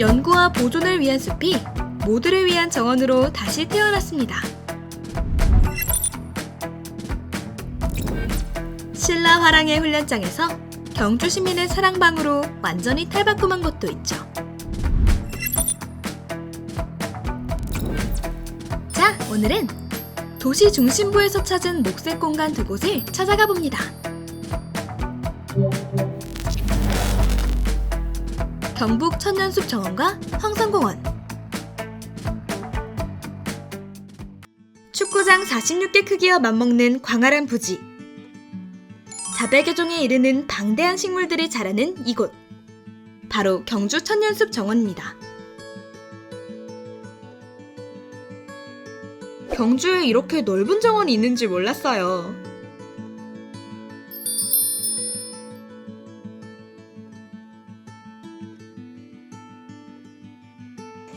연구와 보존을 위한 숲이 모두를 위한 정원으로 다시 태어났습니다. 신라 화랑의 훈련장에서 경주 시민의 사랑방으로 완전히 탈바꿈한 것도 있죠. 자, 오늘은 도시 중심부에서 찾은 녹색 공간 두 곳을 찾아가 봅니다. 경북 천년숲 정원과 황성공원 축구장 46개 크기와 맞먹는 광활한 부지 400여 종에 이르는 방대한 식물들이 자라는 이곳 바로 경주 천년숲 정원입니다. 경주에 이렇게 넓은 정원이 있는 줄 몰랐어요.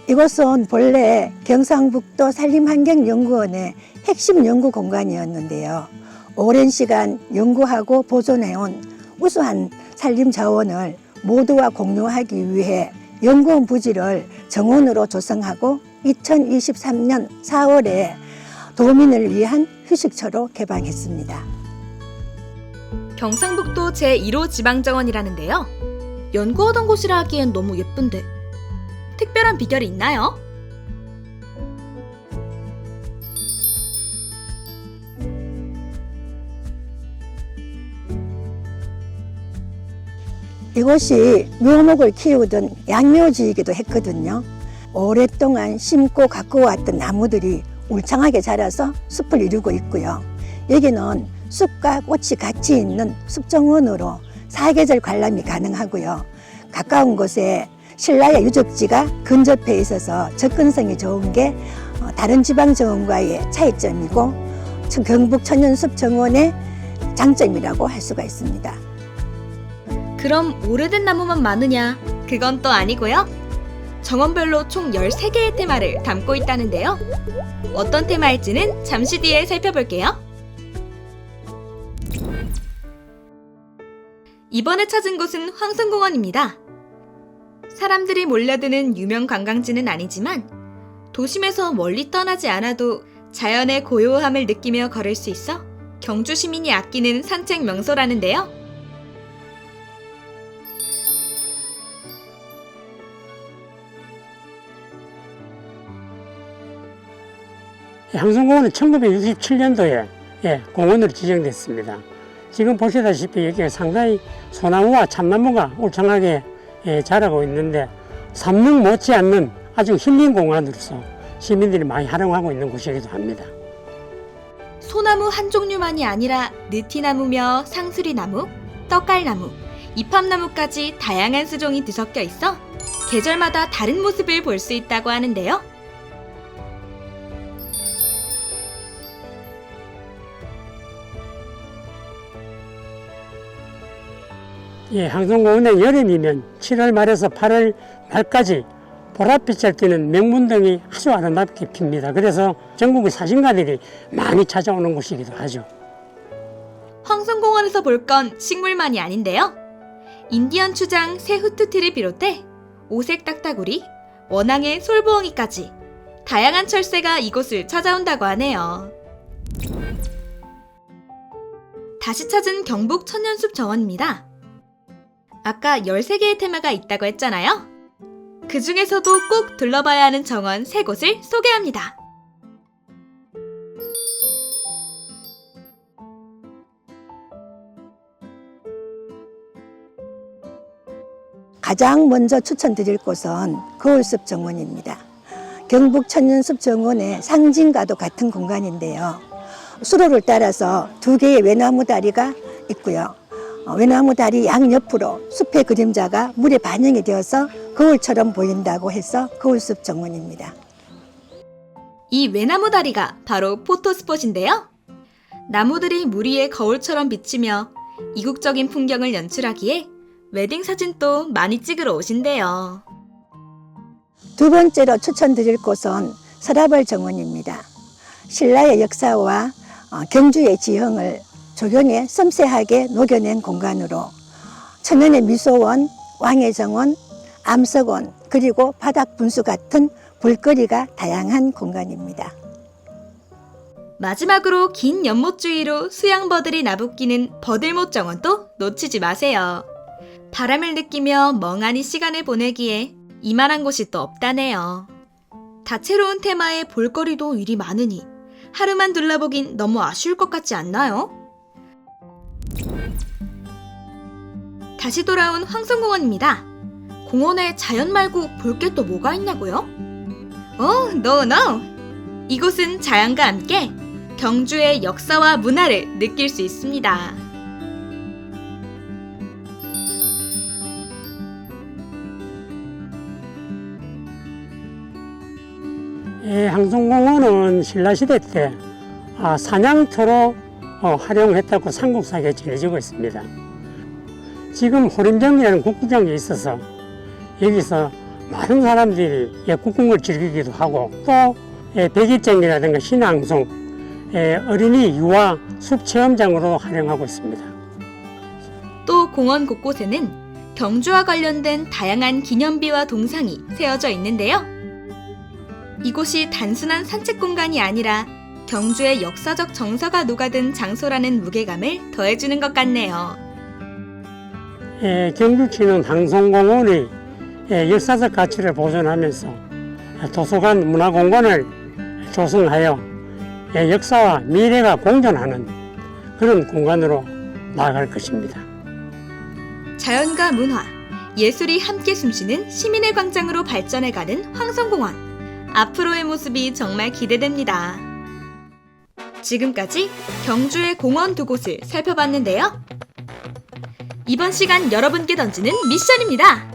이곳은 본래 경상북도 산림환경연구원의 핵심 연구 공간이었는데요. 오랜 시간 연구하고 보존해온 우수한 산림 자원을 모두와 공유하기 위해 연구원 부지를 정원으로 조성하고 2023년 4월에 도민을 위한 휴식처로 개방했습니다. 경상북도 제1호 지방정원이라는데요. 연구하던 곳이라 하기엔 너무 예쁜데 특별한 비결이 있나요? 이곳이 묘목을 키우던 양묘지이기도 했거든요. 오랫동안 심고 가꾸어 왔던 나무들이 울창하게 자라서 숲을 이루고 있고요. 여기는 숲과 꽃이 같이 있는 숲정원으로 사계절 관람이 가능하고요. 가까운 곳에 신라의 유적지가 근접해 있어서 접근성이 좋은 게 어, 다른 지방 정원과의 차이점이고 경북 천연숲 정원의 장점이라고 할 수가 있습니다. 그럼 오래된 나무만 많으냐? 그건 또 아니고요. 정원별로 총 13개의 테마를 담고 있다는데요. 어떤 테마일지는 잠시 뒤에 살펴볼게요. 이번에 찾은 곳은 황성공원입니다. 사람들이 몰려드는 유명 관광지는 아니지만 도심에서 멀리 떠나지 않아도 자연의 고요함을 느끼며 걸을 수 있어 경주 시민이 아끼는 산책 명소라는데요. 향성공원은 1967년도에 예, 공원으로 지정됐습니다. 지금 보시다시피 여기가 상당히 소나무와 참나무가 울창하게 예, 자라고 있는데 삼릉 못지않는 아주 힐링 공간으로서 시민들이 많이 활용하고 있는 곳이기도 합니다. 소나무 한 종류만이 아니라 느티나무며 상수리나무, 떡갈나무, 이팝나무까지 다양한 수종이 뒤섞여 있어 계절마다 다른 모습을 볼 수 있다고 하는데요. 예, 향성공원의 여름이면 7월 말에서 8월 말까지 보랏빛을 띠는 명문등이 아주 아름답게 핍니다. 그래서 전국의 사진가들이 많이 찾아오는 곳이기도 하죠. 황성공원에서 볼 건 식물만이 아닌데요. 인디언 추장 새 후투티를 비롯해 오색 딱따구리, 원앙의 솔부엉이까지 다양한 철새가 이곳을 찾아온다고 하네요. 다시 찾은 경북 천년숲 정원입니다. 아까 13개의 테마가 있다고 했잖아요. 그 중에서도 꼭 둘러봐야 하는 정원 3곳을 소개합니다. 가장 먼저 추천드릴 곳은 거울숲 정원입니다. 경북 천년숲 정원의 상징과도 같은 공간인데요. 수로를 따라서 두 개의 외나무 다리가 있고요. 어, 외나무 다리 양옆으로 숲의 그림자가 물에 반영이 되어서 거울처럼 보인다고 해서 거울숲 정원입니다. 이 외나무 다리가 바로 포토스폿인데요. 나무들이 물 위에 거울처럼 비치며 이국적인 풍경을 연출하기에 웨딩 사진도 많이 찍으러 오신대요. 두 번째로 추천드릴 곳은 서라벌 정원입니다. 신라의 역사와 어, 경주의 지형을 조경에 섬세하게 녹여낸 공간으로 천연의 미소원, 왕의 정원, 암석원 그리고 바닥 분수 같은 볼거리가 다양한 공간입니다. 마지막으로 긴 연못 주위로 수양버들이 나부끼는 버들못 정원도 놓치지 마세요. 바람을 느끼며 멍하니 시간을 보내기에 이만한 곳이 또 없다네요. 다채로운 테마의 볼거리도 일이 많으니 하루만 둘러보긴 너무 아쉬울 것 같지 않나요? 다시 돌아온 황성공원입니다. 공원에 자연 말고 볼 게 또 뭐가 있냐고요? 어, 노, 노! 이곳은 자연과 함께 경주의 역사와 문화를 느낄 수 있습니다. 예, 항성공원은 신라시대 때 아, 사냥터로 어, 활용했다고 삼국사에 전해지고 있습니다. 지금 호림정이라는 국구장이 있어서 여기서 많은 사람들이 예, 국궁을 즐기기도 하고 또 예, 백일장이라든가 신앙송, 예, 어린이 유아 숲 체험장으로 활용하고 있습니다. 또 공원 곳곳에는 경주와 관련된 다양한 기념비와 동상이 세워져 있는데요. 이곳이 단순한 산책 공간이 아니라 경주의 역사적 정서가 녹아든 장소라는 무게감을 더해주는 것 같네요. 예, 경주시는 항성공원의 예, 역사적 가치를 보존하면서 도서관 문화공간을 조성하여 예, 역사와 미래가 공존하는 그런 공간으로 나아갈 것입니다. 자연과 문화, 예술이 함께 숨쉬는 시민의 광장으로 발전해가는 황성공원. 앞으로의 모습이 정말 기대됩니다. 지금까지 경주의 공원 두 곳을 살펴봤는데요. 이번 시간 여러분께 던지는 미션입니다.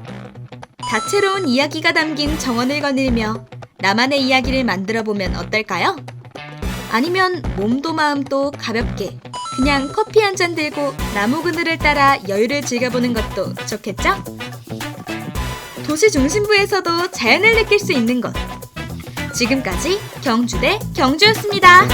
다채로운 이야기가 담긴 정원을 거닐며 나만의 이야기를 만들어 보면 어떨까요? 아니면 몸도 마음도 가볍게 그냥 커피 한 잔 들고 나무 그늘을 따라 여유를 즐겨보는 것도 좋겠죠? 도시 중심부에서도 자연을 느낄 수 있는 곳. 지금까지 경주대 경주였습니다.